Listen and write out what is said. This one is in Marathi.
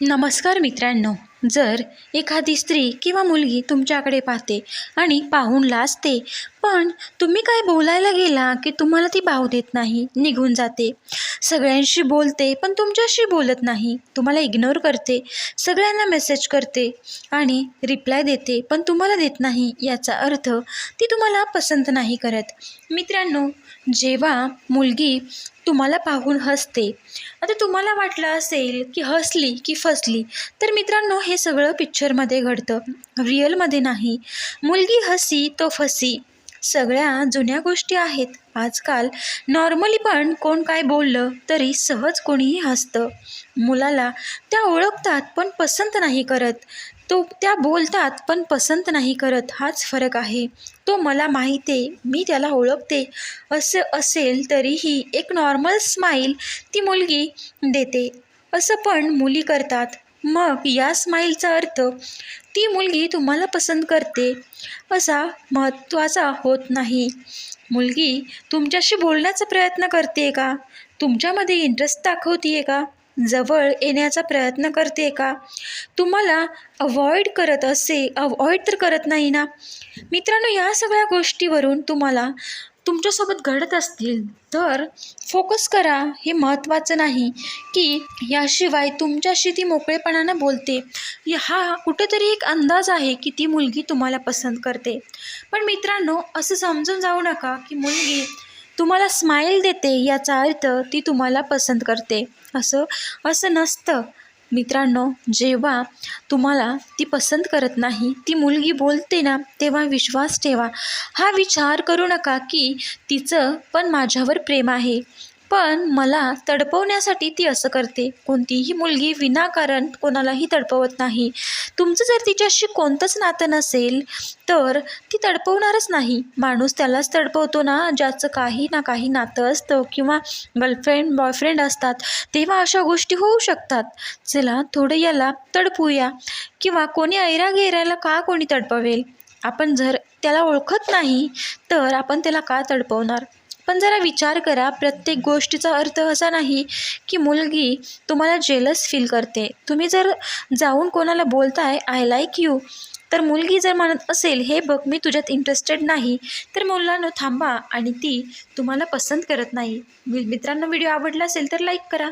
नमस्कार मित्रांनो. जर एखादी स्त्री किंवा मुलगी तुमच्याकडे पाहते आणि पाहून लाजते पण तुम्ही काय बोलायला गेला की तुम्हाला ती भाव देत नाही निघून जाते. सगळ्यांशी बोलते पण तुमच्याशी बोलत नाही. तुम्हाला इग्नोर करते सगळ्यांना मेसेज करते आणि रिप्लाय देते पण तुम्हाला देत नाही याचा अर्थ ती तुम्हाला पसंत नाही करत. मित्रांनो जेव्हा मुलगी तुम्हाला पाहून हसते आता तुम्हाला वाटलं असेल की हसली की फसली तर मित्रांनो हे सगळं पिक्चरमध्ये घडतं. रिअलमध्ये नाही. मुलगी हसी तो फसी. सगळ्या जुन्या गोष्टी आहेत. आजकाल नॉर्मली पण कोण काय बोललं तरी सहज कोणीही हसतं. मुलाला त्या ओळखतात पण पसंत नाही करत. तो त्या बोलतात पण पसंत नाही करत. हाच फरक आहे. तो मला माहिती आहे मी त्याला ओळखते. असं असेल तरीही एक नॉर्मल स्माईल ती मुलगी देते. असं पण मुली करतात. मग या स्माईलचा अर्थ ती मुलगी तुम्हाला पसंत करते असा महत्त्वाचा होत नाही. मुलगी तुमच्याशी बोलण्याचा प्रयत्न करते का? तुमच्यामध्ये इंटरेस्ट दाखवते का? जवळ येण्याचा प्रयत्न करते का? तुम्हाला अवॉइड करत असे अवॉइड तर करत नाही ना? मित्रांनो या सगळ्या गोष्टीवरून तुम्हाला तुमच्यासोबत घडत असतील तर फोकस करा. हे महत्त्वाचं नाही की याशिवाय तुमच्याशी ती मोकळेपणानं बोलते. हा कुठेतरी एक अंदाज आहे की ती मुलगी तुम्हाला पसंत करते. पण मित्रांनो असं समजून जाऊ नका की मुलगी तुम्हाला स्माईल देते याचा अर्थ ती तुम्हाला पसंत करते. असं असं नसतं. मित्रांनो जेव्हा तुम्हाला ती पसंत करत नाही ती मुलगी बोलते ना तेव्हा विश्वास ठेवा. हा विचार करू नका की तिचं पण माझ्यावर प्रेम आहे. पण मला तडपवण्यासाठी ती असं करते. कोणतीही मुलगी विनाकारण कोणालाही तडपवत नाही. तुमचं जर तिच्याशी कोणतंच नातं नसेल तर ती तडपवणारच नाही. माणूस त्यालाच तडपवतो ना ज्याचं काही ना काही नातं असतं किंवा गर्लफ्रेंड बॉयफ्रेंड असतात तेव्हा अशा गोष्टी होऊ शकतात. चला थोडं याला तडपूया. किंवा कोणी ऐरा घेरायला का कोणी तडपवेल? आपण जर त्याला ओळखत नाही तर आपण त्याला का तडपवणार? पण जरा विचार करा प्रत्येक गोष्टीचा अर्थ असा नाही की मुलगी तुम्हाला जेलस फील करते. तुम्ही जर जाऊन कोणाला बोलताय आय लाईक यू तर मुलगी जर म्हणत असेल हे बघ मी तुझ्यात इंटरेस्टेड नाही तर मुलांनो थांबा आणि ती तुम्हाला पसंत करत नाही. मित्रांनो व्हिडिओ आवडला असेल तर लाईक करा.